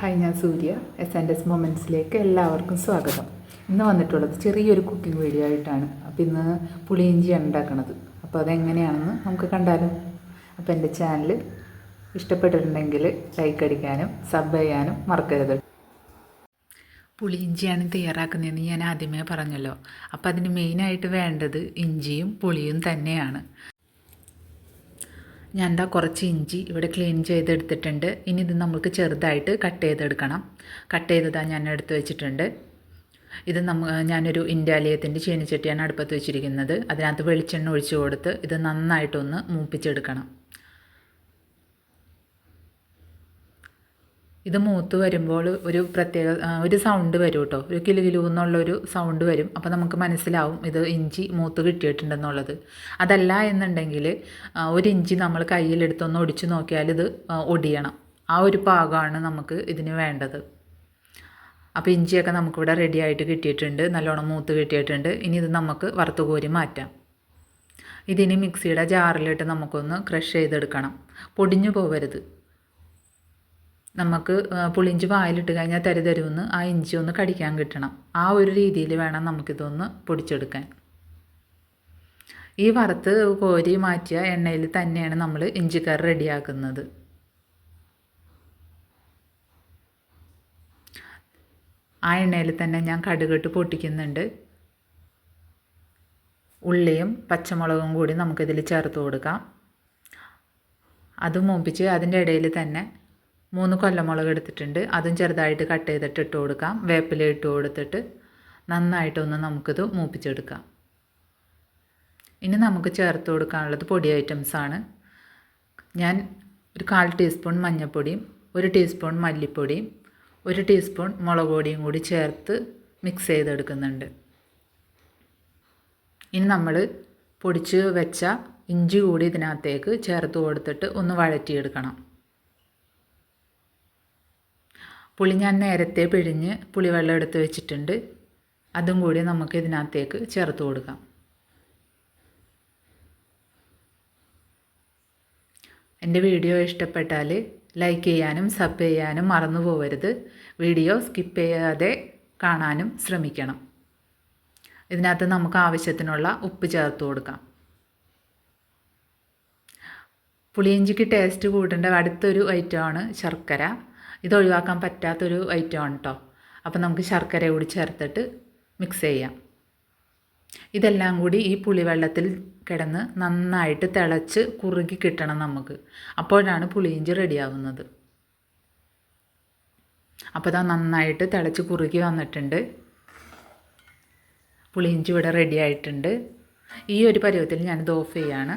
Hi ഞാൻ Surya. S and S മൊമെന്റ്സിലേക്ക് എല്ലാവർക്കും സ്വാഗതം. ഇന്ന് വന്നിട്ടുള്ളത് ചെറിയൊരു കുക്കിംഗ് വീഡിയോ ആയിട്ടാണ്. അപ്പോൾ ഇന്ന് പുളിയിഞ്ചിയാണ് ഉണ്ടാക്കുന്നത് അപ്പോൾ അതെങ്ങനെയാണെന്ന് നമുക്ക് കണ്ടാലും? അപ്പോൾ എന്റെ ചാനൽ ഇഷ്ടപ്പെട്ടിട്ടുണ്ടെങ്കിൽ ലൈക്ക് അടിക്കാനും സബ് ചെയ്യാനും മറക്കരുത്. പുളിയിഞ്ചിയാണ് തയ്യാറാക്കുന്നതെന്ന് ഞാൻ ആദ്യമേ പറഞ്ഞല്ലോ. അപ്പോൾ അതിന് മെയിനായിട്ട് വേണ്ടത് ഇഞ്ചിയും പുളിയും തന്നെയാണ്. ഞാൻ എന്താ കുറച്ച് ഇഞ്ചി ഇവിടെ ക്ലീൻ ചെയ്തെടുത്തിട്ടുണ്ട്. ഇനി ഇത് നമുക്ക് ചെറുതായിട്ട് കട്ട് ചെയ്തെടുക്കണം. കട്ട് ചെയ്തതാ ഞാൻ എടുത്ത് വെച്ചിട്ടുണ്ട്. ഇത് നമ്മ ഞാനൊരു ഇൻഡാലിയത്തിന്റെ ചീനിച്ചട്ടിയാണ് അടുപ്പത്ത് വെച്ചിരിക്കുന്നത്. അതിനകത്ത് വെളിച്ചെണ്ണ ഒഴിച്ചു കൊടുത്ത് ഇത് നന്നായിട്ടൊന്ന് മൂപ്പിച്ചെടുക്കണം. ഇത് മൂത്ത് വരുമ്പോൾ ഒരു പ്രത്യേക ഒരു സൗണ്ട് വരും കേട്ടോ ഒരു കിലു കിലു എന്നുള്ളൊരു സൗണ്ട് വരും. അപ്പോൾ നമുക്ക് മനസ്സിലാവും ഇത് ഇഞ്ചി മൂത്ത് കിട്ടിയിട്ടുണ്ടെന്നുള്ളത്. അതല്ല എന്നുണ്ടെങ്കിൽ ഒരു ഇഞ്ചി നമ്മൾ കയ്യിലെടുത്തൊന്ന് ഒടിച്ചു നോക്കിയാൽ ഇത് ഒടിയണം. ആ ഒരു പാകമാണ് നമുക്ക് ഇതിന് വേണ്ടത്. അപ്പോൾ ഇഞ്ചിയൊക്കെ നമുക്കിവിടെ റെഡി ആയിട്ട് കിട്ടിയിട്ടുണ്ട്. നല്ലോണം മൂത്ത് കിട്ടിയിട്ടുണ്ട്. ഇനി ഇത് നമുക്ക് വറുത്ത് കോരി മാറ്റാം. ഇതിനി മിക്സിയുടെ ജാറിലിട്ട് നമുക്കൊന്ന് ക്രഷ് ചെയ്തെടുക്കണം. പൊടിഞ്ഞു പോകരുത് നമുക്ക് പുളിഞ്ചി വായിലിട്ട് കഴിഞ്ഞാൽ തരി തരുമെന്ന് ആ ഇഞ്ചി ഒന്ന് കടിക്കാൻ കിട്ടണം. ആ ഒരു രീതിയിൽ വേണം നമുക്കിതൊന്ന് പൊടിച്ചെടുക്കാൻ. ഈ വറുത്ത് കോരി മാറ്റിയ എണ്ണയിൽ തന്നെയാണ് നമ്മൾ ഇഞ്ചിക്കറി റെഡിയാക്കുന്നത്. ആ എണ്ണയിൽ തന്നെ ഞാൻ കടുകിട്ട് പൊട്ടിക്കുന്നുണ്ട്. ഉള്ളിയും പച്ചമുളകും കൂടി നമുക്കിതിൽ ചേർത്ത് കൊടുക്കാം. അത് മൂപ്പിച്ച് അതിന്റെ ഇടയിൽ തന്നെ മൂന്ന് കൊല്ലമുളക് എടുത്തിട്ടുണ്ട്. അതും ചെറുതായിട്ട് കട്ട് ചെയ്തിട്ട് ഇട്ട് കൊടുക്കാം. വേപ്പില ഇട്ട് കൊടുത്തിട്ട് നന്നായിട്ടൊന്ന് നമുക്കിത് മൂപ്പിച്ചെടുക്കാം. ഇനി നമുക്ക് ചേർത്ത് കൊടുക്കാനുള്ളത് പൊടി ഐറ്റംസാണ് ഞാൻ ഒരു കാൽ ടീസ്പൂൺ മഞ്ഞൾപ്പൊടിയും ഒരു ടീസ്പൂൺ മല്ലിപ്പൊടിയും ഒരു ടീസ്പൂൺ മുളക് പൊടിയും കൂടി ചേർത്ത് മിക്സ് ചെയ്തെടുക്കുന്നുണ്ട്. ഇനി നമ്മൾ പൊടിച്ച് വെച്ച ഇഞ്ചി കൂടി ഇതിനകത്തേക്ക് ചേർത്ത് കൊടുത്തിട്ട് ഒന്ന് വഴറ്റിയെടുക്കണം. പുളി ഞാൻ നേരത്തെ പിഴിഞ്ഞ് പുളിവെള്ളം എടുത്ത് വെച്ചിട്ടുണ്ട്. അതും കൂടി നമുക്ക് ഇതിനകത്തേക്ക് ചേർത്ത് കൊടുക്കാം. എന്റെ വീഡിയോ ഇഷ്ടപ്പെട്ടാൽ ലൈക്ക് ചെയ്യാനും സബ് ചെയ്യാനും മറന്നു പോകരുത് വീഡിയോ സ്കിപ്പ് ചെയ്യാതെ കാണാനും ശ്രമിക്കണം. ഇതിനകത്ത് നമുക്ക് ആവശ്യത്തിനുള്ള ഉപ്പ് ചേർത്ത് കൊടുക്കാം. പുളിയിഞ്ചിക്ക് ടേസ്റ്റ് കൂട്ടേണ്ട അടുത്തൊരു ഐറ്റമാണ് ശർക്കര. ഇത് ഒഴിവാക്കാൻ പറ്റാത്തൊരു ഐറ്റമാണ് കേട്ടോ അപ്പോൾ നമുക്ക് ശർക്കര കൂടി ചേർത്തിട്ട് മിക്സ് ചെയ്യാം. ഇതെല്ലാം കൂടി ഈ പുളിവെള്ളത്തിൽ കിടന്ന് നന്നായിട്ട് തിളച്ച് കുറുകി കിട്ടണം നമുക്ക്. അപ്പോഴാണ് പുളിയിഞ്ചി റെഡിയാവുന്നത് അപ്പോൾ ഇതാ നന്നായിട്ട് തിളച്ച് കുറുകി വന്നിട്ടുണ്ട്. പുളിയിഞ്ചി ഇവിടെ റെഡി ആയിട്ടുണ്ട്. ഈ ഒരു പരുവത്തിൽ ഞാനിത് ഓഫ് ചെയ്യാണ്.